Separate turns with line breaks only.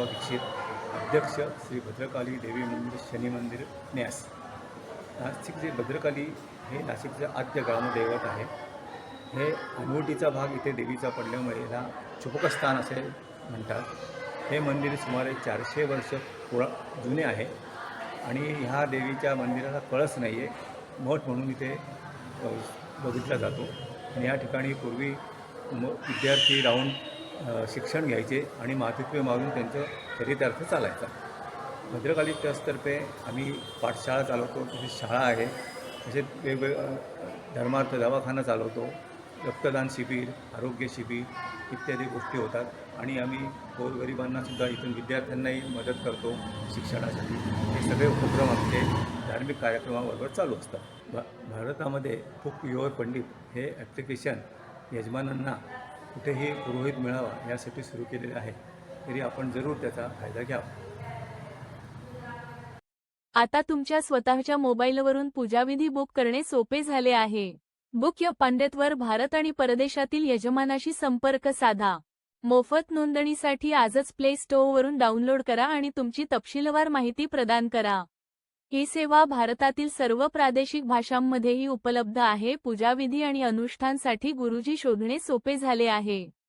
शंकरराव दीक्षित अध्यक्ष श्री भद्रकाली देवी मंदिर शनी मंदिर न्यास. नाशिकचे भद्रकाली हे नाशिकचे आद्य ग्रामदैवत आहे. हे अंगोटीचा भाग इथे देवीचा पडल्यामुळे याला चुपकस्थान असे म्हणतात. हे मंदिर सुमारे चारशे वर्ष पुरा जुने आहे आणि ह्या देवीच्या मंदिराला कळस नाही आहे मठ म्हणून इथे बघितला जातो. आणि या ठिकाणी पूर्वी म विद्यार्थी राहून शिक्षण घ्यायचे आणि मातृत्व मागून त्यांचं चरितार्थ चालायचा. भद्रकाली ट्रस्टतर्फे आम्ही पाठशाळा चालवतो तसेच शाळा आहे. तसेच वेगवेग धर्मार्थ दवाखाना चालवतो रक्तदान शिबिर आरोग्य शिबिर इत्यादी गोष्टी होतात आणि आम्ही गोरगरिबांनासुद्धा इथून विद्यार्थ्यांनाही मदत करतो शिक्षणासाठी. हे सगळे उपक्रम आमचे धार्मिक कार्यक्रमाबरोबर चालू असतात. भा भारतामध्ये खूप युवर पंडित हे ॲप्लिकेशन यजमानांना कुठेही पुरोहित मिळावा यासाठी सुरू केलेले आहे. तरी आपण जरूर त्याचा फायदा घ्यावा.
आता तुमच्या स्वतःच्या मोबाईलवरून पूजाविधी बुक करणे सोपे झाले आहे. बुक या पांडेतवर भारत आणि परदेशातील यजमानाशी संपर्क साधा. मोफत नोंदणीसाठी आजच प्ले स्टोअरवरून डाउनलोड करा आणि तुमची तपशीलवार माहिती प्रदान करा. ही सेवा भारतातील सर्व प्रादेशिक भाषांमध्येही उपलब्ध आहे. पूजाविधी आणि अनुष्ठानसाठी गुरुजी शोधणे सोपे झाले आहे.